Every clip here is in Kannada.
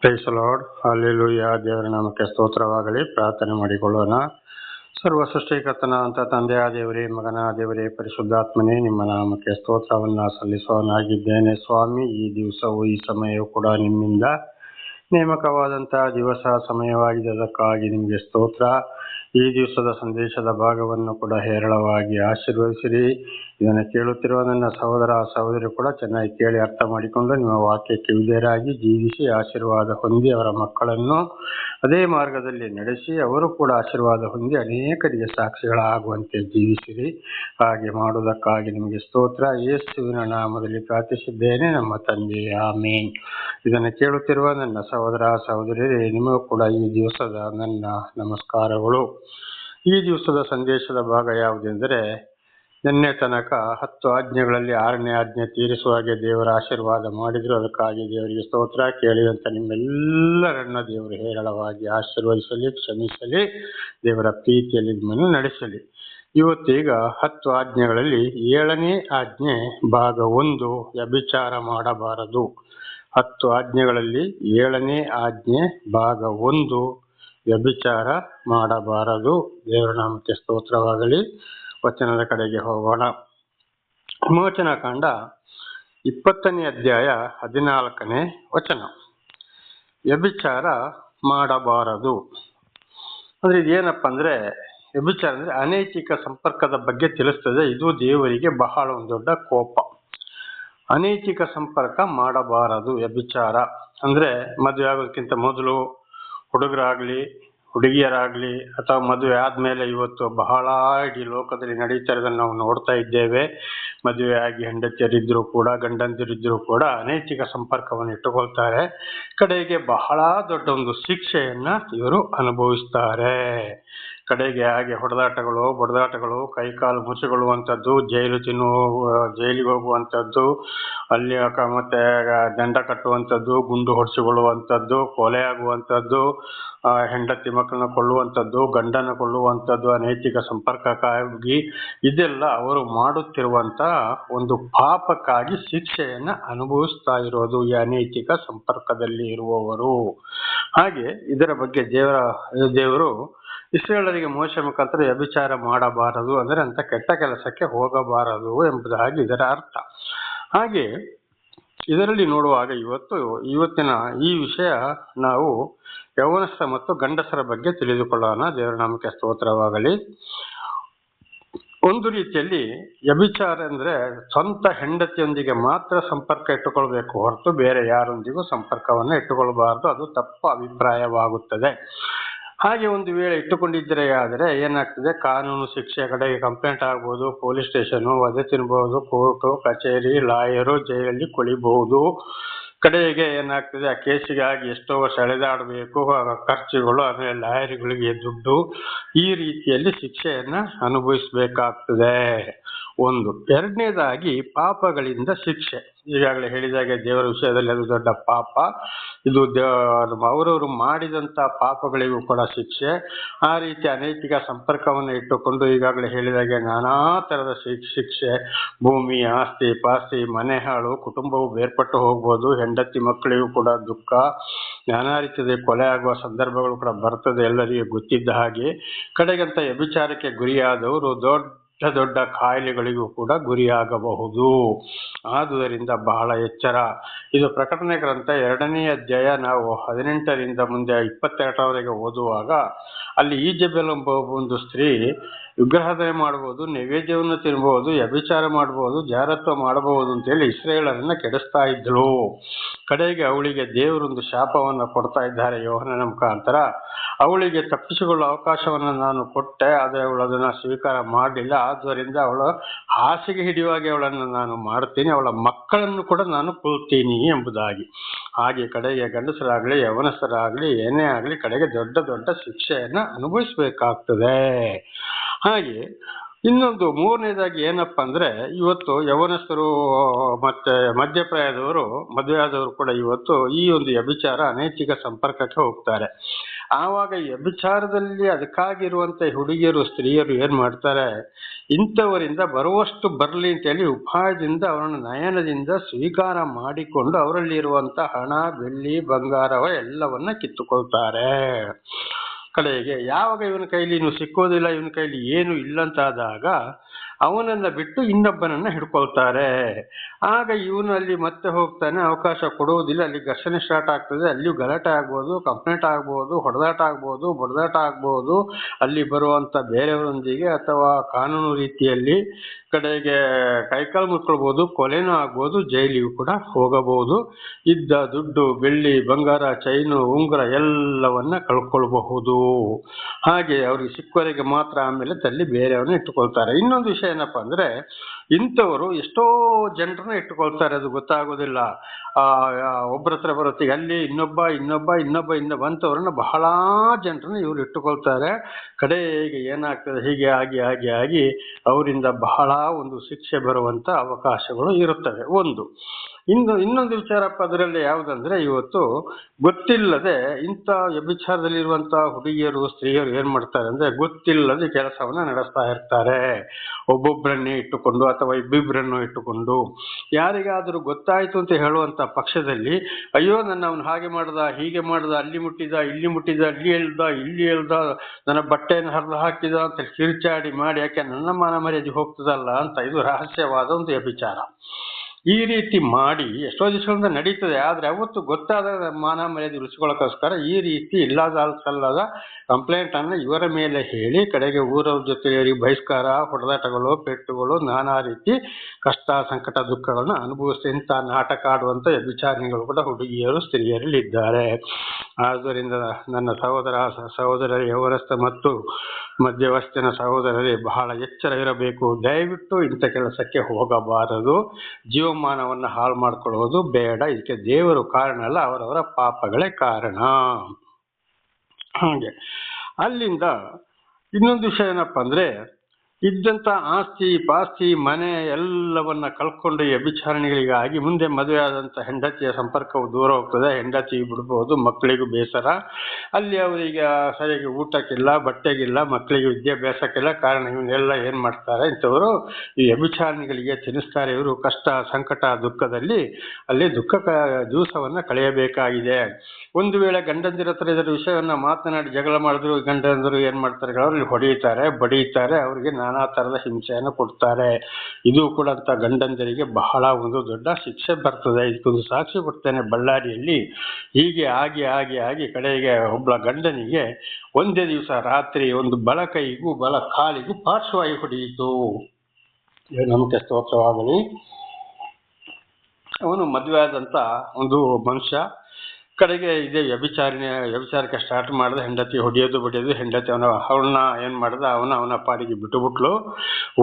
ಪ್ರೈಸ್ ಲಾರ್ಡ್ ಯಾ ದೇವರ ನಾಮಕ್ಕೆ ಸ್ತೋತ್ರವಾಗಲಿ. ಪ್ರಾರ್ಥನೆ ಮಾಡಿಕೊಳ್ಳೋಣ. ಸರ್ವ ತಂದೆ ಆ ದೇವರೇ, ಮಗನ, ದೇವರೇ, ಪರಿಶುದ್ಧಾತ್ಮನೇ, ನಿಮ್ಮ ನಾಮಕ್ಕೆ ಸ್ತೋತ್ರವನ್ನ ಸಲ್ಲಿಸೋನಾಗಿದ್ದೇನೆ. ಸ್ವಾಮಿ, ಈ ದಿವಸವು, ಈ ಸಮಯವು ಕೂಡ ನಿಮ್ಮಿಂದ ನೇಮಕವಾದಂತಹ ದಿವಸ ಸಮಯವಾಗಿದೆ ಅದಕ್ಕಾಗಿ ನಿಮಗೆ ಸ್ತೋತ್ರ. ಈ ದಿವಸದ ಸಂದೇಶದ ಭಾಗವನ್ನು ಕೂಡ ಹೇರಳವಾಗಿ ಆಶೀರ್ವದಿಸಿರಿ. ಇದನ್ನು ಕೇಳುತ್ತಿರುವ ನನ್ನ ಸಹೋದರ ಸಹೋದರಿ ಕೂಡ ಚೆನ್ನಾಗಿ ಕೇಳಿ ಅರ್ಥ ಮಾಡಿಕೊಂಡು ನಿಮ್ಮ ವಾಕ್ಯಕ್ಕೆ ವಿಧೇಯರಾಗಿ ಜೀವಿಸಿ ಆಶೀರ್ವಾದ ಹೊಂದಿ ಅವರ ಮಕ್ಕಳನ್ನು ಅದೇ ಮಾರ್ಗದಲ್ಲಿ ನಡೆಸಿ ಅವರು ಕೂಡ ಆಶೀರ್ವಾದ ಹೊಂದಿ ಅನೇಕರಿಗೆ ಸಾಕ್ಷಿಗಳಾಗುವಂತೆ ಜೀವಿಸಿರಿ. ಹಾಗೆ ಮಾಡುವುದಕ್ಕಾಗಿ ನಿಮಗೆ ಸ್ತೋತ್ರ. ಯೇಸುವಿನ ನಾಮದಲ್ಲಿ ಪ್ರಾರ್ಥಿಸಿದ್ದೇನೆ ನಮ್ಮ ತಂದೆ. ಆಮೇನ್. ಇದನ್ನು ಕೇಳುತ್ತಿರುವ ನನ್ನ ಸಹೋದರ ಸಹೋದರಿಯರೇ, ನಿಮಗೂ ಕೂಡ ಈ ದಿವಸದ ನನ್ನ ನಮಸ್ಕಾರಗಳು. ಈ ದಿವಸದ ಸಂದೇಶದ ಭಾಗ ಯಾವುದೆಂದರೆ ನಿನ್ನೆ ತನಕ ಹತ್ತು ಆಜ್ಞೆಗಳಲ್ಲಿ ಆರನೇ ಆಜ್ಞೆ ತೀರಿಸುವ ಹಾಗೆ ದೇವರ ಆಶೀರ್ವಾದ ಮಾಡಿದ್ರು. ಅದಕ್ಕಾಗಿ ದೇವರಿಗೆ ಸ್ತೋತ್ರ ಕೇಳಿದಂತ ನಿಮ್ಮೆಲ್ಲರನ್ನ ದೇವರು ಹೇರಳವಾಗಿ ಆಶೀರ್ವದಿಸಲಿ, ಕ್ಷಮಿಸಲಿ, ದೇವರ ಪ್ರೀತಿಯಲ್ಲಿ ನಿಮ್ಮನ್ನು ನಡೆಸಲಿ. ಇವತ್ತೀಗ ಹತ್ತು ಆಜ್ಞೆಗಳಲ್ಲಿ ಏಳನೇ ಆಜ್ಞೆ ಭಾಗ ಒಂದು ವ್ಯಭಿಚಾರ ಮಾಡಬಾರದು. ಹತ್ತು ಆಜ್ಞೆಗಳಲ್ಲಿ ಏಳನೇ ಆಜ್ಞೆ ಭಾಗ ಒಂದು ವ್ಯಭಿಚಾರ ಮಾಡಬಾರದು. ದೇವರ ನಾಮಕ್ಕೆ ಸ್ತೋತ್ರವಾಗಲಿ. ವಚನದ ಕಡೆಗೆ ಹೋಗೋಣ. ವಿಮೋಚನ ಕಾಂಡ ಇಪ್ಪತ್ತನೇ ಅಧ್ಯಾಯ ಹದಿನಾಲ್ಕನೇ ವಚನ. ವ್ಯಭಿಚಾರ ಮಾಡಬಾರದು. ಅಂದ್ರೆ ಇದೇನಪ್ಪ ಅಂದ್ರೆ, ವ್ಯಭಿಚಾರ ಅಂದ್ರೆ ಅನೈತಿಕ ಸಂಪರ್ಕದ ಬಗ್ಗೆ ತಿಳಿಸ್ತದೆ. ಇದು ದೇವರಿಗೆ ಬಹಳ ಒಂದು ದೊಡ್ಡ ಕೋಪ. ಅನೈತಿಕ ಸಂಪರ್ಕ ಮಾಡಬಾರದು ವ್ಯಭಿಚಾರ. ಅಂದ್ರೆ ಮದುವೆ ಆಗೋದಕ್ಕಿಂತ ಮೊದಲು ಹುಡುಗರಾಗ್ಲಿ ಹುಡುಗಿಯರಾಗ್ಲಿ ಅಥವಾ ಮದುವೆ ಆದ್ಮೇಲೆ ಇವತ್ತು ಬಹಳ ಇಡೀ ಲೋಕದಲ್ಲಿ ನಡೀತಾ ಇರೋದನ್ನು ನಾವು ನೋಡ್ತಾ ಇದ್ದೇವೆ. ಮದುವೆ ಆಗಿ ಹೆಂಡತಿಯರಿದ್ರು ಕೂಡ, ಗಂಡಂದಿರಿದ್ರು ಕೂಡ ಅನೈತಿಕ ಸಂಪರ್ಕವನ್ನು ಇಟ್ಟುಕೊಳ್ತಾರೆ. ಕಡೆಗೆ ಬಹಳ ದೊಡ್ಡ ಒಂದು ಶಿಕ್ಷೆಯನ್ನು ಇವರು ಅನುಭವಿಸ್ತಾರೆ. ಕಡೆಗೆ ಹಾಗೆ ಹೊಡೆದಾಟಗಳು, ಬಡದಾಟಗಳು, ಕೈಕಾಲು ಮುಚ್ಚಿಕೊಳ್ಳುವಂಥದ್ದು, ಜೈಲು ತಿನ್ನುವ ಜೈಲಿಗೆ ಹೋಗುವಂಥದ್ದು, ಅಲ್ಲಿ ಮತ್ತು ದಂಡ ಕಟ್ಟುವಂಥದ್ದು, ಗುಂಡು ಹೊಡೆಸಿಕೊಳ್ಳುವಂಥದ್ದು, ಕೊಲೆ ಆಗುವಂಥದ್ದು ಹೆಂಡತಿ ಮಕ್ಕಳನ್ನ ಕೊಳ್ಳುವಂಥದ್ದು ಗಂಡನ ಕೊಳ್ಳುವಂಥದ್ದು ಅನೈತಿಕ ಸಂಪರ್ಕಕ್ಕಾಗಿ ಇದೆಲ್ಲ ಅವರು ಮಾಡುತ್ತಿರುವಂತ ಒಂದು ಪಾಪಕ್ಕಾಗಿ ಶಿಕ್ಷೆಯನ್ನು ಅನುಭವಿಸ್ತಾ ಇರೋದು ಈ ಅನೈತಿಕ ಸಂಪರ್ಕದಲ್ಲಿ ಇರುವವರು. ಹಾಗೆ ಇದರ ಬಗ್ಗೆ ದೇವರ, ದೇವರು ಇಸ್ರೇಲರಿಗೆ ಮೋಶ ಮುಖಾಂತರ ವ್ಯಭಿಚಾರ ಮಾಡಬಾರದು ಅಂದರೆ ಅಂತ ಕೆಟ್ಟ ಕೆಲಸಕ್ಕೆ ಹೋಗಬಾರದು ಎಂಬುದಾಗಿ ಇದರ ಅರ್ಥ. ಹಾಗೆ ಇದರಲ್ಲಿ ನೋಡುವಾಗ ಇವತ್ತು, ಇವತ್ತಿನ ಈ ವಿಷಯ ನಾವು ಯೌವನಸ್ಥ ಮತ್ತು ಗಂಡಸರ ಬಗ್ಗೆ ತಿಳಿದುಕೊಳ್ಳೋಣ. ದೇವರ ನಾಮಕ್ಕೆ ಸ್ತೋತ್ರವಾಗಲಿ. ಒಂದು ರೀತಿಯಲ್ಲಿ ವ್ಯಭಿಚಾರ ಅಂದ್ರೆ ಸ್ವಂತ ಹೆಂಡತಿಯೊಂದಿಗೆ ಮಾತ್ರ ಸಂಪರ್ಕ ಇಟ್ಟುಕೊಳ್ಬೇಕು ಹೊರತು ಬೇರೆ ಯಾರೊಂದಿಗೂ ಸಂಪರ್ಕವನ್ನು ಇಟ್ಟುಕೊಳ್ಳಬಾರದು ಅದು ತಪ್ಪು ಅಭಿಪ್ರಾಯವಾಗುತ್ತದೆ. ಹಾಗೆ ಒಂದು ವೇಳೆ ಇಟ್ಟುಕೊಂಡಿದ್ದರೆ ಆದರೆ ಏನಾಗ್ತದೆ? ಕಾನೂನು ಶಿಕ್ಷೆ ಕಡೆಗೆ ಕಂಪ್ಲೇಂಟ್ ಆಗ್ಬೋದು ಪೊಲೀಸ್ ಸ್ಟೇಷನ್ ವಧೆ ತಿನ್ಬೋದು ಕೋರ್ಟು ಕಚೇರಿ ಲಾಯರು ಜೈಲಲ್ಲಿ ಕೊಳಿಬಹುದು ಕಡೆಗೆ ಏನಾಗ್ತದೆ? ಆ ಕೇಸಿಗಾಗಿ ಎಷ್ಟೋ ವರ್ಷ ಎಳೆದಾಡಬೇಕು ಖರ್ಚುಗಳು ಆಮೇಲೆ ಲಾಯರ್ಗಳಿಗೆ ದುಡ್ಡು. ಈ ರೀತಿಯಲ್ಲಿ ಶಿಕ್ಷೆಯನ್ನು ಅನುಭವಿಸಬೇಕಾಗ್ತದೆ. ಒಂದು. ಎರಡನೇದಾಗಿ ಪಾಪಗಳಿಂದ ಶಿಕ್ಷೆ. ಈಗಾಗಲೇ ಹೇಳಿದಾಗೆ ದೇವರ ವಿಷಯದಲ್ಲಿ ಅದು ದೊಡ್ಡ ಪಾಪ. ಇದು ಅವರವರು ಮಾಡಿದಂತ ಪಾಪಗಳಿಗೂ ಕೂಡ ಶಿಕ್ಷೆ. ಆ ರೀತಿ ಅನೈತಿಕ ಸಂಪರ್ಕವನ್ನು ಇಟ್ಟುಕೊಂಡು ಈಗಾಗಲೇ ಹೇಳಿದಾಗೆ ನಾನಾ ಶಿಕ್- ಶಿಕ್ಷೆ. ಭೂಮಿ, ಆಸ್ತಿ, ಪಾಸ್ತಿ, ಮನೆ ಹಾಳು, ಕುಟುಂಬವು ಬೇರ್ಪಟ್ಟು ಹೋಗ್ಬೋದು, ಹೆಂಡತಿ ಮಕ್ಕಳಿಗೂ ಕೂಡ ದುಃಖ. ನಾನಾ ರೀತಿಯ ಕೊಲೆ ಆಗುವ ಸಂದರ್ಭಗಳು ಕೂಡ ಬರ್ತದೆ ಎಲ್ಲರಿಗೂ ಗೊತ್ತಿದ್ದ ಹಾಗೆ. ಕಡೆಗಂತ ವ್ಯಭಿಚಾರಕ್ಕೆ ಗುರಿಯಾದವರು ದೊಡ್ಡ ದೊಡ್ಡ ದೊಡ್ಡ ಕಾಯಿಲೆಗಳಿಗೂ ಕೂಡ ಗುರಿಯಾಗಬಹುದು. ಆದುದರಿಂದ ಬಹಳ ಎಚ್ಚರ. ಇದು ಪ್ರಕಟಣೆ ಗ್ರಂಥ ಎರಡನೇ ಅಧ್ಯಾಯ, ನಾವು ಹದಿನೆಂಟರಿಂದ ಮುಂದೆ ಇಪ್ಪತ್ತೆರಡರವರೆಗೆ ಓದುವಾಗ ಅಲ್ಲಿ ಈಜಬೆಲ್ ಎಂಬ ಒಂದು ಸ್ತ್ರೀ ವಿಗ್ರಹಧನೆ ಮಾಡಬಹುದು ನೈವೇದ್ಯವನ್ನು ತಿನ್ನಬಹುದು ವ್ಯಭಿಚಾರ ಮಾಡಬಹುದು ಜಾರತ್ವ ಮಾಡಬಹುದು ಅಂತೇಳಿ ಇಸ್ರೇಲರನ್ನ ಕೆಡಿಸ್ತಾ ಇದ್ಳು ಕಡೆಗೆ ಅವಳಿಗೆ ದೇವರೊಂದು ಶಾಪವನ್ನು ಕೊಡ್ತಾ ಇದ್ದಾರೆ ಯೋಹನನ ಮುಖಾಂತರ. ಅವಳಿಗೆ ತಪ್ಪಿಸಿಕೊಳ್ಳುವ ಅವಕಾಶವನ್ನು ನಾನು ಕೊಟ್ಟೆ, ಆದರೆ ಅವಳು ಅದನ್ನ ಸ್ವೀಕಾರ ಮಾಡಲಿಲ್ಲ. ಆದ್ದರಿಂದ ಅವಳು ಹಾಸಿಗೆ ಹಿಡಿಯುವಾಗಿ ಅವಳನ್ನು ನಾನು ಮಾಡ್ತೀನಿ ಅವಳ ಮಕ್ಕಳನ್ನು ಕೂಡ ನಾನು ಕೊಲ್ತೀನಿ ಎಂಬುದಾಗಿ. ಹಾಗೆ ಕಡೆಗೆ ಗಂಡಸರಾಗಲಿ, ಯವನಸ್ಥರಾಗ್ಲಿ, ಏನೇ ಆಗಲಿ, ಕಡೆಗೆ ದೊಡ್ಡ ದೊಡ್ಡ ಶಿಕ್ಷೆಯನ್ನು ಅನುಭವಿಸ್ಬೇಕಾಗ್ತದೆ. ಹಾಗೆ ಇನ್ನೊಂದು ಮೂರನೇದಾಗಿ ಏನಪ್ಪ ಅಂದ್ರೆ ಇವತ್ತು ಯವನಸ್ಥರು, ಮತ್ತೆ ಮಧ್ಯಪ್ರಾಯದವರು ಮದುವೆ ಆದವರು ಕೂಡ ಇವತ್ತು ಈ ಒಂದು ವ್ಯಭಿಚಾರ, ಅನೈತಿಕ ಸಂಪರ್ಕಕ್ಕೆ ಹೋಗ್ತಾರೆ. ಆವಾಗ ವ್ಯಭಿಚಾರದಲ್ಲಿ ಅದಕ್ಕಾಗಿರುವಂತ ಹುಡುಗಿಯರು, ಸ್ತ್ರೀಯರು ಏನ್ ಮಾಡ್ತಾರೆ? ಇಂಥವರಿಂದ ಬರುವಷ್ಟು ಬರಲಿ ಅಂತ ಹೇಳಿ ಉಪಾಯದಿಂದ ಅವರನ್ನು ನಯನದಿಂದ ಸ್ವೀಕಾರ ಮಾಡಿಕೊಂಡು ಅವರಲ್ಲಿ ಇರುವಂತ ಹಣ, ಬೆಳ್ಳಿ ಬಂಗಾರವ ಎಲ್ಲವನ್ನ ಕಿತ್ತುಕೊಳ್ತಾರೆ. ಕಡೆಗೆ ಯಾವಾಗ ಇವನ ಕೈಲಿ ಇನ್ನು ಸಿಕ್ಕೋದಿಲ್ಲ ಇವನ ಕೈಲಿ ಏನು ಇಲ್ಲಂತಾದಾಗ ಅವನನ್ನ ಬಿಟ್ಟು ಇನ್ನೊಬ್ಬನನ್ನ ಹಿಡ್ಕೊಳ್ತಾರೆ. ಆಗ ಇವನು ಅಲ್ಲಿ ಮತ್ತೆ ಹೋಗ್ತಾನೆ, ಅವಕಾಶ ಕೊಡುವುದಿಲ್ಲ ಅಲ್ಲಿ ಘರ್ಷಣೆ ಸ್ಟಾರ್ಟ್ ಆಗ್ತದೆ. ಅಲ್ಲಿಯೂ ಗಲಾಟೆ ಆಗ್ಬೋದು ಕಂಪ್ಲೇಂಟ್ ಆಗ್ಬೋದು, ಹೊಡೆದಾಟ ಆಗ್ಬೋದು, ಬಡದಾಟ ಆಗ್ಬೋದು. ಅಲ್ಲಿ ಬರುವಂತ ಬೇರೆಯವರೊಂದಿಗೆ ಅಥವಾ ಕಾನೂನು ರೀತಿಯಲ್ಲಿ ಕಡೆಗೆ ಕೈಕಾಲು ಮುಟ್ಕೊಳ್ಬಹುದು ಕೊಲೆನೂ ಆಗ್ಬೋದು, ಜೈಲಿಗೂ ಕೂಡ ಹೋಗಬಹುದು. ಇದ್ದ ದುಡ್ಡು, ಬೆಳ್ಳಿ, ಬಂಗಾರ ಚೈನು ಉಂಗುರ ಎಲ್ಲವನ್ನ ಕಳ್ಕೊಳ್ಬಹುದು. ಹಾಗೆ ಅವ್ರಿಗೆ ಸಿಕ್ಕವರಿಗೆ ಮಾತ್ರ ಆಮೇಲೆ ತಲ್ಲಿ ಬೇರೆಯವ್ರನ್ನ ಇಟ್ಟುಕೊಳ್ತಾರೆ. ಇನ್ನೊಂದು ವಿಷಯ ಏನಪ್ಪಾ ಅಂದ್ರೆ ಇಂಥವರು ಎಷ್ಟೋ ಜನರನ್ನ ಇಟ್ಟುಕೊಳ್ತಾರೆ ಅದು ಗೊತ್ತಾಗೋದಿಲ್ಲ. ಆ ಒಬ್ಬರ ಹತ್ರ ಬರುತ್ತೆ ಅಲ್ಲಿ ಇನ್ನೊಬ್ಬ ಇನ್ನೊಬ್ಬ ಇನ್ನೊಬ್ಬ ಇನ್ನೊಬ್ಬ ಅಂತವ್ರನ್ನ ಬಹಳ ಜನರನ್ನ ಇವ್ರು ಇಟ್ಟುಕೊಳ್ತಾರೆ. ಕಡೆಗೆ ಏನಾಗ್ತದೆ, ಹೀಗೆ ಆಗಿ ಆಗಿ ಆಗಿ ಅವರಿಂದ ಬಹಳ ಒಂದು ಶಿಕ್ಷೆ ಬರುವಂತ ಅವಕಾಶಗಳು ಇರುತ್ತವೆ. ಒಂದು. ಇನ್ನು, ಇನ್ನೊಂದು ವಿಚಾರಪ್ಪ ಅದರಲ್ಲಿ ಯಾವುದಂದ್ರೆ ಇವತ್ತು ಗೊತ್ತಿಲ್ಲದೆ ಇಂಥ ವ್ಯಭಿಚಾರದಲ್ಲಿರುವಂತಹ ಹುಡುಗಿಯರು, ಸ್ತ್ರೀಯರು ಏನ್ ಮಾಡ್ತಾರೆ ಅಂದ್ರೆ ಗೊತ್ತಿಲ್ಲದೆ ಕೆಲಸವನ್ನ ನಡೆಸ್ತಾ ಇರ್ತಾರೆ. ಒಬ್ಬೊಬ್ಬರನ್ನೇ ಇಟ್ಟುಕೊಂಡು ಅಥವಾ ಇಬ್ಬಿಬ್ಬರನ್ನು ಇಟ್ಟುಕೊಂಡು ಯಾರಿಗಾದರೂ ಗೊತ್ತಾಯ್ತು ಅಂತ ಹೇಳುವಂತ ಪಕ್ಷದಲ್ಲಿ, ಅಯ್ಯೋ ನನ್ನ ಅವನು ಹಾಗೆ ಮಾಡ್ದ, ಹೀಗೆ ಮಾಡ್ದ, ಅಲ್ಲಿ ಮುಟ್ಟಿದ, ಇಲ್ಲಿ ಮುಟ್ಟಿದ, ಅಲ್ಲಿ ಎಳ್ದ ಇಲ್ಲಿ ಎಳ್ದ ನನ್ನ ಬಟ್ಟೆಯನ್ನು ಹರಿದು ಹಾಕಿದ ಅಂತ ಕಿರುಚಾಡಿ ಮಾಡಿ, ಯಾಕೆ ನನ್ನ ಮಾನ ಮರ್ಯಾದೆ ಹೋಗ್ತದಲ್ಲ ಅಂತ ಇದು ರಹಸ್ಯವಾದ ಒಂದು ವ್ಯಭಿಚಾರ. ಈ ರೀತಿ ಮಾಡಿ ಎಷ್ಟೋ ದಿವಸಗಳಿಂದ ನಡೀತದೆ, ಆದರೆ ಅವತ್ತು ಗೊತ್ತಾದ ಮಾನ ಮರ್ಯಾದೆ ಉಳಿಸ್ಕೊಳ್ಳೋಕ್ಕೋಸ್ಕರ ಈ ರೀತಿ ಇಲ್ಲದ ಸಲ್ಲದ ಕಂಪ್ಲೇಂಟ್ ಅನ್ನ ಇವರ ಮೇಲೆ ಹೇಳಿ, ಕಡೆಗೆ ಊರವ್ರ ಜೊತೆ ಬಹಿಷ್ಕಾರ, ಹೊಡೆದಾಟಗಳು, ಪೆಟ್ಟುಗಳು, ನಾನಾ ರೀತಿ ಕಷ್ಟ, ಸಂಕಟ, ದುಃಖಗಳನ್ನು ಅನುಭವಿಸಿ ಇಂಥ ನಾಟಕ ಆಡುವಂತ ವಿಚಾರಣೆಗಳು ಕೂಡ ಹುಡುಗಿಯರು ಸ್ತ್ರೀಯರಲ್ಲಿದ್ದಾರೆ ಆದ್ದರಿಂದ ನನ್ನ ಸಹೋದರ ಸಹೋದರ ಯವರಸ್ಥ ಮತ್ತು ಮಧ್ಯವಸ್ಥಿನ ಸಹೋದರರೇ, ಬಹಳ ಎಚ್ಚರ ಇರಬೇಕು. ದಯವಿಟ್ಟು ಇಂಥ ಕೆಲಸಕ್ಕೆ ಹೋಗಬಾರದು. ಜೀವಮಾನವನ್ನು ಹಾಳು ಮಾಡ್ಕೊಳ್ಳೋದು ಬೇಡ. ಇದಕ್ಕೆ ದೇವರು ಕಾರಣ ಅಲ್ಲ, ಅವರವರ ಪಾಪಗಳೇ ಕಾರಣ. ಹಾಗೆ. ಅಲ್ಲಿಂದ ಇನ್ನೊಂದು ವಿಷಯ ಏನಪ್ಪ ಅಂದ್ರೆ ಇದ್ದಂತ ಆಸ್ತಿ, ಪಾಸ್ತಿ, ಮನೆ ಎಲ್ಲವನ್ನ ಕಳ್ಕೊಂಡು ಈ ವ್ಯಭಿಚಾರಣಿಗಳಿಗಾಗಿ ಮುಂದೆ ಮದುವೆ ಆದಂತ ಹೆಂಡತಿಯ ಸಂಪರ್ಕವು ದೂರ ಹೋಗ್ತದೆ. ಹೆಂಡತಿ ಬಿಡ್ಬೋದು, ಮಕ್ಕಳಿಗೂ ಬೇಸರ. ಅಲ್ಲಿ ಅವರಿಗೆ ಸರಿಯಾಗಿ ಊಟಕ್ಕಿಲ್ಲ, ಬಟ್ಟೆಗಿಲ್ಲ, ಮಕ್ಕಳಿಗೆ ವಿದ್ಯಾಭ್ಯಾಸಕ್ಕಿಲ್ಲ. ಕಾರಣ ಇವನ್ನೆಲ್ಲ ಏನ್ ಮಾಡ್ತಾರೆ ಇಂಥವರು, ಈ ವ್ಯಭಿಚಾರಣಿಗಳಿಗೆ ತಿನ್ನಿಸ್ತಾರೆ. ಇವರು ಕಷ್ಟ, ಸಂಕಟ, ದುಃಖದಲ್ಲಿ ಅಲ್ಲಿ ದುಃಖ ದಿವಸವನ್ನ ಕಳೆಯಬೇಕಾಗಿದೆ. ಒಂದು ವೇಳೆ ಗಂಡಂದಿರ ಹತ್ರ ಇದರ ವಿಷಯವನ್ನ ಮಾತನಾಡಿ ಜಗಳ ಮಾಡಿದ್ರು, ಗಂಡಂದಿರು ಏನ್ ಮಾಡ್ತಾರೆ, ಅವರಲ್ಲಿ ಹೊಡೆಯುತ್ತಾರೆ, ಬಡಿಯುತ್ತಾರೆ. ಅವರಿಗೆ ನಾನಾ ತರದ ಹಿಂಸೆಯನ್ನು ಕೊಡ್ತಾರೆ. ಇದು ಕೂಡ ಅಂತ ಗಂಡಂದರಿಗೆ ಬಹಳ ಒಂದು ದೊಡ್ಡ ಶಿಕ್ಷೆ ಬರ್ತದೆ. ಇದಕ್ಕೊಂದು ಸಾಕ್ಷಿ ಕೊಡ್ತೇನೆ ಬಳ್ಳಾರಿಯಲ್ಲಿ. ಹೀಗೆ ಆಗಿ ಆಗಿ ಆಗಿ ಕಡೆಗೆ ಒಬ್ಬ ಗಂಡನಿಗೆ ಒಂದೇ ದಿವಸ ರಾತ್ರಿ ಒಂದು ಬಲ ಕೈಗೂ ಬಲ ಕಾಲಿಗೂ ಪಾರ್ಶ್ವವಾಯು ಹೊಡೆಯಿತು. ನಮಗೆ ಸ್ತೋತ್ರವಾಗಲಿ. ಅವನು ಮದುವೆ ಆದಂತ ಒಂದು ಮನುಷ್ಯ ಕಡೆಗೆ ಇದೇ ವ್ಯಭಿಚಾರಣೆ, ವ್ಯಭಿಚಾರಕ್ಕೆ ಸ್ಟಾರ್ಟ್ ಮಾಡಿದ ಹೆಂಡತಿ ಹೊಡೆಯೋದು ಬಡಿಯೋದು, ಹೆಂಡತಿ ಅವನ, ಅವಳನ್ನ ಏನು ಮಾಡ್ದ ಅವನ ಅವನ ಪಾಡಿಗೆ ಬಿಟ್ಟುಬಿಟ್ಲು.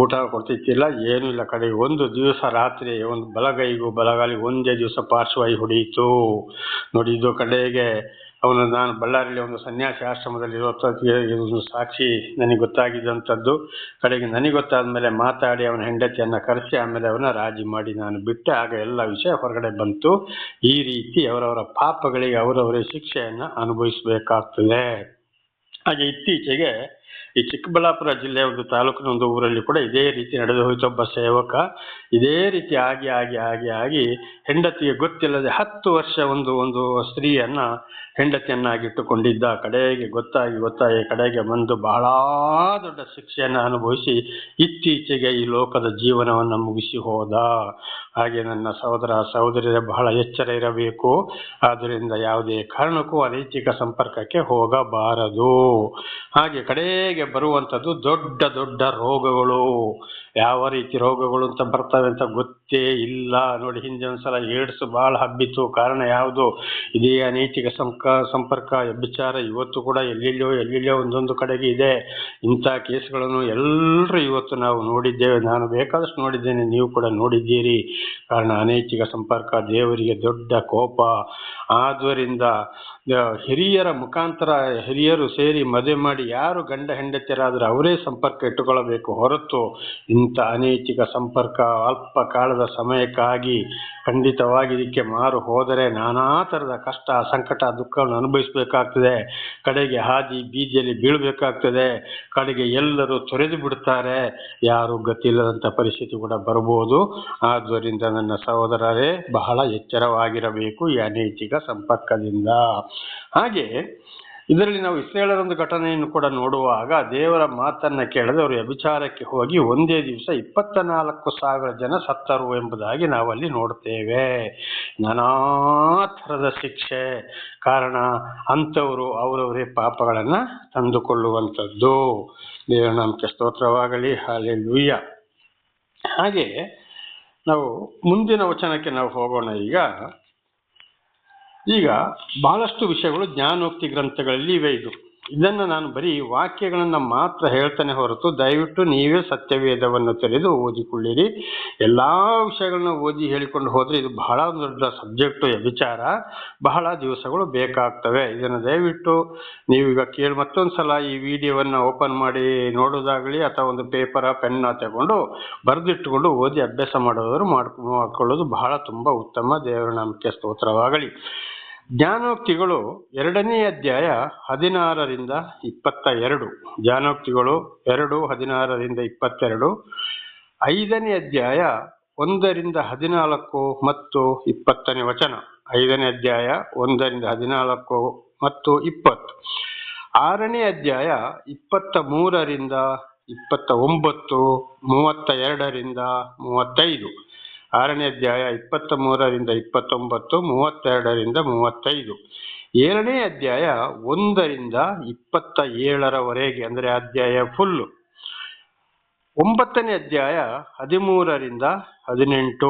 ಊಟ ಕೊಡ್ತಿತ್ತಿಲ್ಲ, ಏನೂ ಇಲ್ಲ ಕಡೆಗೆ ಒಂದು ದಿವಸ ರಾತ್ರಿ, ಒಂದು ಬಲಗೈಗೂ ಬಲಗಾಲಿಗೂ ಒಂದೇ ದಿವಸ ಪಾರ್ಶ್ವವಾಯು ಹೊಡೆಯಿತು. ನೋಡಿ, ಇದು ಕಡೆಗೆ ಅವನು ನಾನು ಬಳ್ಳಾರಿಯಲ್ಲಿ ಒಂದು ಸನ್ಯಾಸಿ ಆಶ್ರಮದಲ್ಲಿ ಒಂದು ಸಾಕ್ಷಿ ನನಗೆ ಗೊತ್ತಾಗಿದ್ದಂಥದ್ದು. ಕಡೆಗೆ ನನಗೆ ಗೊತ್ತಾದ ಮೇಲೆ ಮಾತಾಡಿ ಅವನ ಹೆಂಡತಿಯನ್ನು ಕರೆಸಿ ಆಮೇಲೆ ಅವನ ರಾಜಿ ಮಾಡಿ ನಾನು ಬಿಟ್ಟೆ. ಆಗ ಎಲ್ಲ ವಿಷಯ ಹೊರಗಡೆ ಬಂತು. ಈ ರೀತಿ ಅವರವರ ಪಾಪಗಳಿಗೆ ಅವರವರೇ ಶಿಕ್ಷೆಯನ್ನು ಅನುಭವಿಸಬೇಕಾಗ್ತದೆ. ಹಾಗೆ ಇತ್ತೀಚೆಗೆ ಈ ಚಿಕ್ಕಬಳ್ಳಾಪುರ ಜಿಲ್ಲೆಯ ಒಂದು ತಾಲೂಕಿನ ಒಂದು ಊರಲ್ಲಿ ಕೂಡ ಇದೇ ರೀತಿ ನಡೆದು ಹೋಯಿತು. ಒಬ್ಬ ಸೇವಕ ಇದೇ ರೀತಿ ಆಗಿ ಆಗಿ ಆಗಿ ಆಗಿ ಹೆಂಡತಿಗೆ ಗೊತ್ತಿಲ್ಲದೆ ಹತ್ತು ವರ್ಷ ಒಂದು ಒಂದು ಸ್ತ್ರೀಯನ್ನ ಹೆಂಡತಿಯನ್ನಾಗಿಟ್ಟುಕೊಂಡಿದ್ದ. ಕಡೆಗೆ ಗೊತ್ತಾಗಿ ಗೊತ್ತಾಗಿ ಕಡೆಗೆ ಬಂದು ಬಹಳ ದೊಡ್ಡ ಶಿಕ್ಷೆಯನ್ನು ಅನುಭವಿಸಿ ಇತ್ತೀಚೆಗೆ ಈ ಲೋಕದ ಜೀವನವನ್ನು ಮುಗಿಸಿ ಹೋದ. ಹಾಗೆ ನನ್ನ ಸಹೋದರ ಸಹೋದರಿಯ ಬಹಳ ಎಚ್ಚರ ಇರಬೇಕು. ಆದ್ದರಿಂದ ಯಾವುದೇ ಕಾರಣಕ್ಕೂ ಅನೈತಿಕ ಸಂಪರ್ಕಕ್ಕೆ ಹೋಗಬಾರದು. ಹಾಗೆ ಕಡೆಗೆ ಬರುವಂಥದ್ದು ದೊಡ್ಡ ದೊಡ್ಡ ರೋಗಗಳು. ಯಾವ ರೀತಿ ರೋಗಗಳು ಅಂತ ಬರ್ತವೆ ಅಂತ ಗೊತ್ತೇ ಇಲ್ಲ. ನೋಡಿ, ಹಿಂದೆ ಒಂದ್ಸಲ ಏಡ್ಸ್ ಬಹಳ ಹಬ್ಬಿತ್ತು. ಕಾರಣ ಯಾವುದು? ಇದೇ ಅನೈತಿಕ ಸಂಕ, ಸಂಪರ್ಕ, ವ್ಯಭಿಚಾರ ಇವತ್ತು ಕೂಡ ಎಲ್ಲೆಲ್ಲೋ ಎಲ್ಲೆಲ್ಲೋ ಒಂದೊಂದು ಕಡೆಗೆ ಇದೆ. ಇಂಥ ಕೇಸ್ಗಳನ್ನು ಎಲ್ಲರೂ ಇವತ್ತು ನಾವು ನೋಡಿದ್ದೇವೆ. ನಾನು ಬೇಕಾದಷ್ಟು ನೋಡಿದ್ದೇನೆ. ನೀವು ಕೂಡ ನೋಡಿದ್ದೀರಿ. ಕಾರಣ ಅನೈತಿಕ ಸಂಪರ್ಕ, ದೇವರಿಗೆ ದೊಡ್ಡ ಕೋಪ. ಆದುದರಿಂದ ಹಿರಿಯರ ಮುಖಾಂತರ ಹಿರಿಯರು ಸೇರಿ ಮದುವೆ ಮಾಡಿ ಯಾರು ಗಂಡ ಹೆಂಡತಿಯರಾದರೆ ಅವರೇ ಸಂಪರ್ಕ ಇಟ್ಟುಕೊಳ್ಳಬೇಕು ಹೊರತು ಇಂಥ ಅನೈತಿಕ ಸಂಪರ್ಕ ಅಲ್ಪ ಕಾಲದ ಸಮಯಕ್ಕಾಗಿ ಖಂಡಿತವಾಗಿ ಇದಕ್ಕೆ ಮಾರು ಹೋದರೆ ನಾನಾ ಥರದ ಕಷ್ಟ, ಸಂಕಟ, ದುಃಖವನ್ನು ಅನುಭವಿಸಬೇಕಾಗ್ತದೆ. ಕಡೆಗೆ ಹಾದಿ ಬೀದಿಯಲ್ಲಿ ಬೀಳಬೇಕಾಗ್ತದೆ. ಕಡೆಗೆ ಎಲ್ಲರೂ ತೊರೆದು ಬಿಡ್ತಾರೆ ಯಾರು ಗತಿಯಿಲ್ಲದಂಥ ಪರಿಸ್ಥಿತಿ ಕೂಡ ಬರಬಹುದು. ಆದ್ದರಿಂದ ನನ್ನ ಸಹೋದರರೇ, ಬಹಳ ಎಚ್ಚರವಾಗಿರಬೇಕು ಈ ಅನೈತಿಕ ಸಂಪರ್ಕದಿಂದ. ಹಾಗೆ ಇದರಲ್ಲಿ ನಾವು ಇಸ್ರೇಲರ ಒಂದು ಘಟನೆಯನ್ನು ಕೂಡ ನೋಡುವಾಗ ದೇವರ ಮಾತನ್ನ ಕೇಳದೆ ಅವರು ವ್ಯಭಿಚಾರಕ್ಕೆ ಹೋಗಿ ಒಂದೇ ದಿವಸ ಇಪ್ಪತ್ತ ನಾಲ್ಕು ಸಾವಿರ ಜನ ಸತ್ತರು ಎಂಬುದಾಗಿ ನಾವಲ್ಲಿ ನೋಡ್ತೇವೆ ನಾನಾ ಥರದ ಶಿಕ್ಷೆ, ಕಾರಣ ಅಂಥವರು ಅವರವರೇ ಪಾಪಗಳನ್ನ ತಂದುಕೊಳ್ಳುವಂಥದ್ದು. ದೇವರ ನಾಮಕ್ಕೆ ಸ್ತೋತ್ರವಾಗಲಿ ಹಾಲೆ ಲುಯ್ಯ ಹಾಗೆ ನಾವು ಮುಂದಿನ ವಚನಕ್ಕೆ ನಾವು ಹೋಗೋಣ ಈಗ. ಈಗ ಬಹಳಷ್ಟು ವಿಷಯಗಳು ಜ್ಞಾನೋಕ್ತಿ ಗ್ರಂಥಗಳಲ್ಲಿ ಇವೆ ಇದು. ಇದನ್ನು ನಾನು ಬರೀ ವಾಕ್ಯಗಳನ್ನು ಮಾತ್ರ ಹೇಳ್ತಾನೆ ಹೊರತು ದಯವಿಟ್ಟು ನೀವೇ ಸತ್ಯವೇದವನ್ನು ತೆರೆದು ಓದಿಕೊಳ್ಳಿರಿ. ಎಲ್ಲಾ ವಿಷಯಗಳನ್ನ ಓದಿ ಹೇಳಿಕೊಂಡು ಹೋದ್ರೆ ಇದು ಬಹಳ ದೊಡ್ಡ ಸಬ್ಜೆಕ್ಟು ವಿಚಾರ. ಬಹಳ ದಿವಸಗಳು ಬೇಕಾಗ್ತವೆ. ಇದನ್ನು ದಯವಿಟ್ಟು ನೀವೀಗ ಕೇಳಿ ಮತ್ತೊಂದು ಸಲ ಈ ವಿಡಿಯೋವನ್ನು ಓಪನ್ ಮಾಡಿ ನೋಡೋದಾಗಲಿ ಅಥವಾ ಒಂದು ಪೇಪರ, ಪೆನ್ನ ತಗೊಂಡು ಬರೆದಿಟ್ಟುಕೊಂಡು ಓದಿ ಅಭ್ಯಾಸ ಮಾಡೋದಾದ್ರು ಮಾಡ್ಕೊ, ಮಾಡ್ಕೊಳ್ಳೋದು ಬಹಳ ತುಂಬ ಉತ್ತಮ ದೇವರ ನಾಮಕ್ಕೆ ಸ್ತೋತ್ರವಾಗಲಿ. ಜ್ಞಾನೋಕ್ತಿಗಳು ಎರಡನೇ ಅಧ್ಯಾಯ ಹದಿನಾರರಿಂದ ಇಪ್ಪತ್ತ ಎರಡು ಜ್ಞಾನೋಕ್ತಿಗಳು ಎರಡು, ಹದಿನಾರರಿಂದ ಇಪ್ಪತ್ತೆರಡು. ಐದನೇ ಅಧ್ಯಾಯ ಒಂದರಿಂದ ಹದಿನಾಲ್ಕು ಮತ್ತು ಇಪ್ಪತ್ತನೇ ವಚನ. ಐದನೇ ಅಧ್ಯಾಯ ಒಂದರಿಂದ ಹದಿನಾಲ್ಕು ಮತ್ತು ಇಪ್ಪತ್ತು. ಆರನೇ ಅಧ್ಯಾಯ ಇಪ್ಪತ್ತ ಮೂರರಿಂದ ಇಪ್ಪತ್ತ ಒಂಬತ್ತು, ಮೂವತ್ತ ಎರಡರಿಂದ ಮೂವತ್ತೈದು. ಆರನೇ ಅಧ್ಯಾಯ ಇಪ್ಪತ್ತ ಮೂರರಿಂದ ಇಪ್ಪತ್ತೊಂಬತ್ತು, ಮೂವತ್ತೆರಡರಿಂದ ಮೂವತ್ತೈದು. ಏಳನೇ ಅಧ್ಯಾಯ ಒಂದರಿಂದ ಇಪ್ಪತ್ತ ಏಳರವರೆಗೆ ಅಂದರೆ ಅಧ್ಯಾಯ ಫುಲ್ಲು ಒಂಬತ್ತನೇ ಅಧ್ಯಾಯ ಹದಿಮೂರರಿಂದ ಹದಿನೆಂಟು.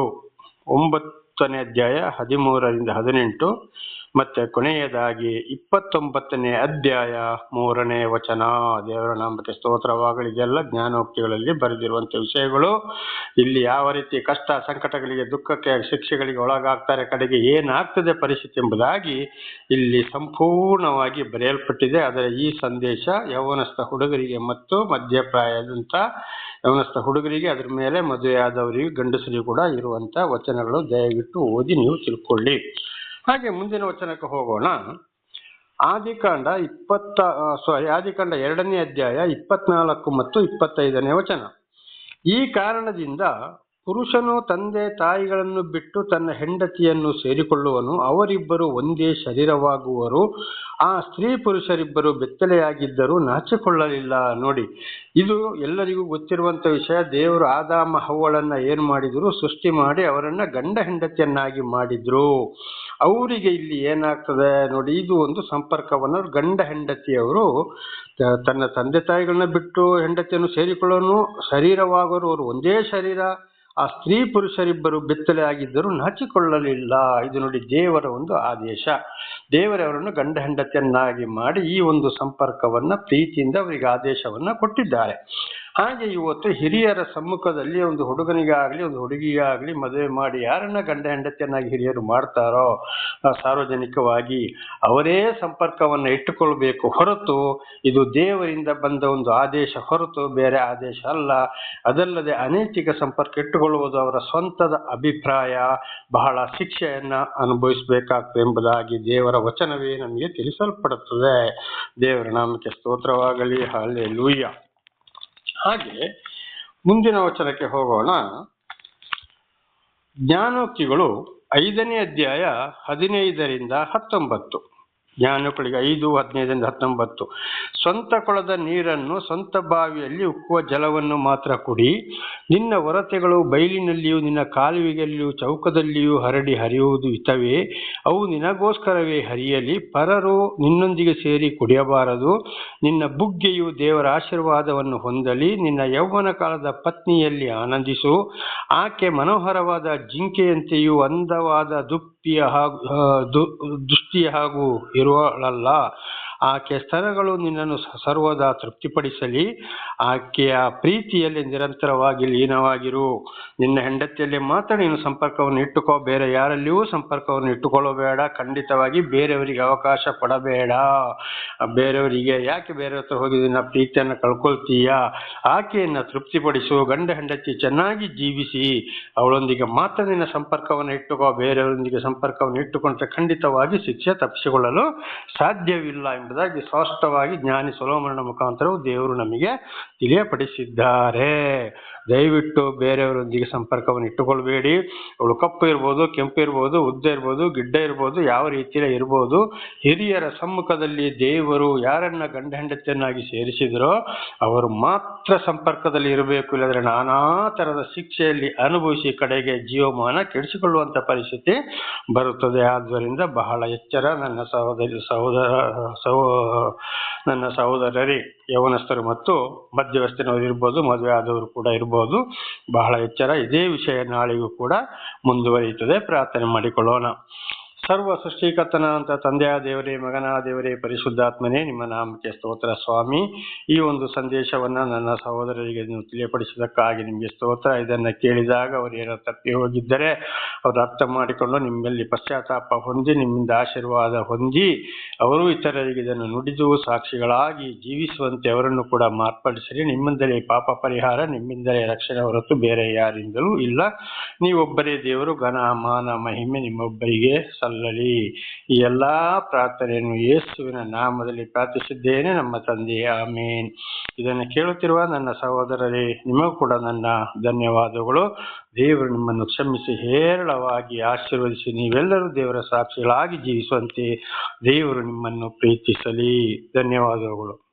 ಒಂಬತ್ತನೇ ಅಧ್ಯಾಯ ಹದಿಮೂರರಿಂದ ಹದಿನೆಂಟು. ಮತ್ತೆ ಕೊನೆಯದಾಗಿ ಇಪ್ಪತ್ತೊಂಬತ್ತನೇ ಅಧ್ಯಾಯ ಮೂರನೇ ವಚನ. ದೇವರ ನಾಮಕ್ಕೆ ಸ್ತೋತ್ರವಾಗಲಿ. ಇದೆಲ್ಲ ಜ್ಞಾನೋಕ್ತಿಗಳಲ್ಲಿ ಬರೆದಿರುವಂತ ವಿಷಯಗಳು. ಇಲ್ಲಿ ಯಾವ ರೀತಿ ಕಷ್ಟ, ಸಂಕಟಗಳಿಗೆ, ದುಃಖಕ್ಕೆ, ಶಿಕ್ಷೆಗಳಿಗೆ ಒಳಗಾಗ್ತಾರೆ, ಕಡೆಗೆ ಏನಾಗ್ತದೆ ಪರಿಸ್ಥಿತಿ ಎಂಬುದಾಗಿ ಇಲ್ಲಿ ಸಂಪೂರ್ಣವಾಗಿ ಬರೆಯಲ್ಪಟ್ಟಿದೆ. ಆದರೆ ಈ ಸಂದೇಶ ಯೌವನಸ್ಥ ಹುಡುಗರಿಗೆ ಮತ್ತು ಮಧ್ಯಪ್ರಾಯದಂತ ಯೌವನಸ್ಥ ಹುಡುಗರಿಗೆ, ಅದರ ಮೇಲೆ ಮದುವೆಯಾದವರಿಗೆ, ಗಂಡಸರಿಗೂ ಕೂಡ ಇರುವಂಥ ವಚನಗಳು. ದಯವಿಟ್ಟು ಓದಿ ನೀವು ತಿಳ್ಕೊಳ್ಳಿ. ಹಾಗೆ ಮುಂದಿನ ವಚನಕ್ಕೆ ಹೋಗೋಣ. ಆದಿಕಾಂಡ ಇಪ್ಪತ್ತ ಸಾರಿ ಆದಿಕಾಂಡ ಎರಡನೇ ಅಧ್ಯಾಯ ಇಪ್ಪತ್ನಾಲ್ಕು ಮತ್ತು ಇಪ್ಪತ್ತೈದನೇ ವಚನ. ಈ ಕಾರಣದಿಂದ ಪುರುಷನು ತಂದೆ ತಾಯಿಗಳನ್ನು ಬಿಟ್ಟು ತನ್ನ ಹೆಂಡತಿಯನ್ನು ಸೇರಿಕೊಳ್ಳುವನು. ಅವರಿಬ್ಬರು ಒಂದೇ ಶರೀರವಾಗುವರು. ಆ ಸ್ತ್ರೀ ಪುರುಷರಿಬ್ಬರು ಬೆತ್ತಲೆಯಾಗಿದ್ದರೂ ನಾಚಿಕೊಳ್ಳಲಿಲ್ಲ. ನೋಡಿ, ಇದು ಎಲ್ಲರಿಗೂ ಗೊತ್ತಿರುವಂಥ ವಿಷಯ. ದೇವರು ಆದಾಮ ಹವ್ವಳನ್ನ ಏನು ಮಾಡಿದ್ರು? ಸೃಷ್ಟಿ ಮಾಡಿ ಅವರನ್ನ ಗಂಡ ಹೆಂಡತಿಯನ್ನಾಗಿ ಮಾಡಿದ್ರು. ಅವರಿಗೆ ಇಲ್ಲಿ ಏನಾಗ್ತದೆ ನೋಡಿ, ಇದು ಒಂದು ಸಂಪರ್ಕವನ್ನು ಗಂಡ ಹೆಂಡತಿಯವರು ತನ್ನ ತಂದೆ ತಾಯಿಗಳನ್ನ ಬಿಟ್ಟು ಹೆಂಡತಿಯನ್ನು ಸೇರಿಕೊಳ್ಳೋನು ಶರೀರವಾಗೋರು ಅವರು ಒಂದೇ ಶರೀರ, ಆ ಸ್ತ್ರೀ ಪುರುಷರಿಬ್ಬರು ಬೆತ್ತಲೆ ಆಗಿದ್ದರೂ ನಾಚಿಕೊಳ್ಳಲಿಲ್ಲ. ಇದು ನೋಡಿ ದೇವರ ಒಂದು ಆದೇಶ. ದೇವರವರನ್ನು ಗಂಡ ಹೆಂಡತಿಯನ್ನಾಗಿ ಮಾಡಿ ಈ ಒಂದು ಸಂಪರ್ಕವನ್ನ ಪ್ರೀತಿಯಿಂದ ಅವರಿಗೆ ಆದೇಶವನ್ನ ಕೊಟ್ಟಿದ್ದಾರೆ. ಹಾಗೆ ಇವತ್ತು ಹಿರಿಯರ ಸಮ್ಮುಖದಲ್ಲಿ ಒಂದು ಹುಡುಗನಿಗಾಗಲಿ, ಒಂದು ಹುಡುಗಿಗಾಗಲಿ ಮದುವೆ ಮಾಡಿ ಯಾರನ್ನ ಗಂಡ ಹೆಂಡತಿಯನ್ನಾಗಿ ಹಿರಿಯರು ಮಾಡ್ತಾರೋ ಸಾರ್ವಜನಿಕವಾಗಿ ಅವರೇ ಸಂಪರ್ಕವನ್ನು ಇಟ್ಟುಕೊಳ್ಬೇಕು. ಹೊರತು ಇದು ದೇವರಿಂದ ಬಂದ ಒಂದು ಆದೇಶ, ಹೊರತು ಬೇರೆ ಆದೇಶ ಅಲ್ಲ. ಅದಲ್ಲದೆ ಅನೈತಿಕ ಸಂಪರ್ಕ ಇಟ್ಟುಕೊಳ್ಳುವುದು ಅವರ ಸ್ವಂತದ ಅಭಿಪ್ರಾಯ. ಬಹಳ ಶಿಕ್ಷೆಯನ್ನು ಅನುಭವಿಸಬೇಕಾಗ್ತದೆ ಎಂಬುದಾಗಿ ದೇವರ ವಚನವೇ ನಮಗೆ ತಿಳಿಸಲ್ಪಡುತ್ತದೆ. ದೇವರ ನಾಮಕ್ಕೆ ಸ್ತೋತ್ರವಾಗಲಿ. ಹಾಲೆ ಲೂಯ್ಯ ಹಾಗೆ ಮುಂದಿನ ವಚನಕ್ಕೆ ಹೋಗೋಣ. ಜ್ಞಾನೋಕ್ತಿಗಳು ಐದನೇ ಅಧ್ಯಾಯ ಹದಿನೈದರಿಂದ ಹತ್ತೊಂಬತ್ತು. ಜ್ಞಾನೋಕ್ತಿಗಳಿಗೆ ಐದು, ಹದಿನೈದರಿಂದ ಹತ್ತೊಂಬತ್ತು. ಸ್ವಂತ ಕೊಳದ ನೀರನ್ನು ಸ್ವಂತ ಬಾವಿಯಲ್ಲಿ ಉಕ್ಕುವ ಜಲವನ್ನು ಮಾತ್ರ ಕುಡಿ. ನಿನ್ನ ಹೊರತೆಗಳು ಬಯಲಿನಲ್ಲಿಯೂ, ನಿನ್ನ ಕಾಲುವೆಯಲ್ಲಿಯೂ, ಚೌಕದಲ್ಲಿಯೂ ಹರಡಿ ಹರಿಯುವುದು ಇತವೇ ಅವು ನಿನಗೋಸ್ಕರವೇ ಹರಿಯಲಿ. ಪರರು ನಿನ್ನೊಂದಿಗೆ ಸೇರಿ ಕುಡಿಯಬಾರದು. ನಿನ್ನ ಬುಗ್ಗೆಯು ದೇವರ ಆಶೀರ್ವಾದವನ್ನು ಹೊಂದಲಿ. ನಿನ್ನ ಯೌವನ ಕಾಲದ ಪತ್ನಿಯಲ್ಲಿ ಆನಂದಿಸು. ಆಕೆ ಮನೋಹರವಾದ ಜಿಂಕೆಯಂತೆಯೂ ಅಂದವಾದ ದುಪ್ಪಿಯ ಹಾಗೂ ದುಷ್ಟಿಯ ಹಾಗೂ ಇರುವಳಲ್ಲ ಆಕೆಯ ಸ್ತನಗಳು ನಿನ್ನನ್ನು ಸರ್ವದಾ ತೃಪ್ತಿಪಡಿಸಲಿ. ಆಕೆಯ ಪ್ರೀತಿಯಲ್ಲಿ ನಿರಂತರವಾಗಿ ಲೀನವಾಗಿರು. ನಿನ್ನ ಹೆಂಡತಿಯಲ್ಲಿ ಮಾತ್ರ ನೀನು ಸಂಪರ್ಕವನ್ನು ಇಟ್ಟುಕೋ. ಬೇರೆ ಯಾರಲ್ಲಿಯೂ ಸಂಪರ್ಕವನ್ನು ಇಟ್ಟುಕೊಳ್ಳಬೇಡ. ಖಂಡಿತವಾಗಿ ಬೇರೆಯವರಿಗೆ ಅವಕಾಶ ಕೊಡಬೇಡ. ಬೇರೆಯವರಿಗೆ ಯಾಕೆ ಬೇರೆ ಹತ್ರ ಹೋಗಿ ನಿನ್ನ ಪ್ರೀತಿಯನ್ನು ಕಳ್ಕೊಳ್ತೀಯ? ಆಕೆಯನ್ನು ತೃಪ್ತಿಪಡಿಸು. ಗಂಡ ಹೆಂಡತಿ ಚೆನ್ನಾಗಿ ಜೀವಿಸಿ. ಅವಳೊಂದಿಗೆ ಮಾತ್ರ ನಿನ್ನ ಸಂಪರ್ಕವನ್ನು ಇಟ್ಟುಕೋ. ಬೇರೆಯವರೊಂದಿಗೆ ಸಂಪರ್ಕವನ್ನು ಇಟ್ಟುಕೊಂಡ್ರೆ ಖಂಡಿತವಾಗಿ ಶಿಕ್ಷೆ ತಪ್ಪಿಸಿಕೊಳ್ಳಲು ಸಾಧ್ಯವಿಲ್ಲ ಎಂಬುದಾಗಿ ಸ್ಪಷ್ಟವಾಗಿ ಜ್ಞಾನಿ ಸೊಲೋಮನ ಮುಖಾಂತರವು ದೇವರು ನಮಗೆ ತಿಳಿಯಪಡಿಸಿದ್ದಾರೆ. ದಯವಿಟ್ಟು ಬೇರೆಯವರೊಂದಿಗೆ ಸಂಪರ್ಕವನ್ನು ಇಟ್ಟುಕೊಳ್ಬೇಡಿ. ಅವಳು ಕಪ್ಪು ಇರ್ಬೋದು, ಕೆಂಪು ಇರ್ಬೋದು, ಉದ್ದ ಇರ್ಬೋದು, ಗಿಡ್ಡ ಇರ್ಬೋದು, ಯಾವ ರೀತಿಯ ಇರ್ಬೋದು, ಹಿರಿಯರ ಸಮ್ಮುಖದಲ್ಲಿ ದೇವರು ಯಾರನ್ನ ಗಂಡ ಹೆಂಡತಿಯನ್ನಾಗಿ ಸೇರಿಸಿದರೋ ಅವರು ಮಾತ್ರ ಸಂಪರ್ಕದಲ್ಲಿ ಇರಬೇಕು. ಇಲ್ಲದ್ರೆ ನಾನಾ ತರದ ಶಿಕ್ಷೆಯಲ್ಲಿ ಅನುಭವಿಸಿ ಕಡೆಗೆ ಜೀವಮಾನ ಕೆಡಿಸಿಕೊಳ್ಳುವಂತ ಪರಿಸ್ಥಿತಿ ಬರುತ್ತದೆ. ಆದ್ದರಿಂದ ಬಹಳ ಎಚ್ಚರ ನನ್ನ ಸಹೋದರಿ ಸಹೋದರ ಸಹೋ ನನ್ನ ಸಹೋದರರೇ, ಯೌವನಸ್ಥರು ಮತ್ತು ಮಧ್ಯವಸ್ಥನವರು ಇರ್ಬೋದು, ಮದುವೆ ಆದವರು ಕೂಡ ಇರ್ಬೋದು. ಬಹಳ ಎಚ್ಚರ. ಇದೇ ವಿಷಯ ನಾಳೆಗೂ ಕೂಡ ಮುಂದುವರಿಯುತ್ತದೆ. ಪ್ರಾರ್ಥನೆ ಮಾಡಿಕೊಳ್ಳೋಣ. ಸರ್ವ ಸೃಷ್ಟಿಕರ್ತನ ಅಂತ ತಂದೆಯ ದೇವರೇ, ಮಗನ ದೇವರೇ, ಪರಿಶುದ್ಧಾತ್ಮನೇ ನಿಮ್ಮ ನಾಮಕ್ಕೆ ಸ್ತೋತ್ರ ಸ್ವಾಮಿ. ಈ ಒಂದು ಸಂದೇಶವನ್ನ ನನ್ನ ಸಹೋದರರಿಗೆ ನೀವು ತಿಳಿಯಪಡಿಸಿದಕ್ಕಾಗಿ ನಿಮಗೆ ಸ್ತೋತ್ರ. ಇದನ್ನು ಕೇಳಿದಾಗ ಅವರು ಏನೋ ತಪ್ಪಿ ಹೋಗಿದ್ದರೆ ಅವರು ಅರ್ಥ ಮಾಡಿಕೊಂಡು ನಿಮ್ಮಲ್ಲಿ ಪಶ್ಚಾತ್ತಾಪ ಹೊಂದಿ, ನಿಮ್ಮಿಂದ ಆಶೀರ್ವಾದ ಹೊಂದಿ, ಅವರು ಇತರರಿಗೆ ಇದನ್ನು ನುಡಿದು ಸಾಕ್ಷಿಗಳಾಗಿ ಜೀವಿಸುವಂತೆ ಅವರನ್ನು ಕೂಡ ಮಾರ್ಪಡಿಸಿರಿ. ನಿಮ್ಮಿಂದಲೇ ಪಾಪ ಪರಿಹಾರ, ನಿಮ್ಮಿಂದಲೇ ರಕ್ಷಣೆ ಹೊರತು ಬೇರೆ ಯಾರಿಂದಲೂ ಇಲ್ಲ. ನೀವೊಬ್ಬರೇ ದೇವರು, ಘನ, ಮಾನ, ಮಹಿಮೆ ನಿಮ್ಮೊಬ್ಬರಿಗೆ ಸಲ್ಲಲಿ ಈ ಎಲ್ಲಾ ಪ್ರಾರ್ಥನೆಯನ್ನು ಯೇಸುವಿನ ನಾಮದಲ್ಲಿ ಪ್ರಾರ್ಥಿಸಿದ್ದೇನೆ ನಮ್ಮ ತಂದೆ ಆಮೇನ್. ಇದನ್ನು ಕೇಳುತ್ತಿರುವ ನನ್ನ ಸಹೋದರರೇ, ನಿಮಗೂ ಕೂಡ ನನ್ನ ಧನ್ಯವಾದಗಳು. ದೇವರು ನಿಮ್ಮನ್ನು ಕ್ಷಮಿಸಿ, ಹೇರಳವಾಗಿ ಆಶೀರ್ವದಿಸಿ, ನೀವೆಲ್ಲರೂ ದೇವರ ಸಾಕ್ಷಿಗಳಾಗಿ ಜೀವಿಸುವಂತೆ ದೇವರು ನಿಮ್ಮನ್ನು ಪ್ರೀತಿಸಲಿ. ಧನ್ಯವಾದಗಳು.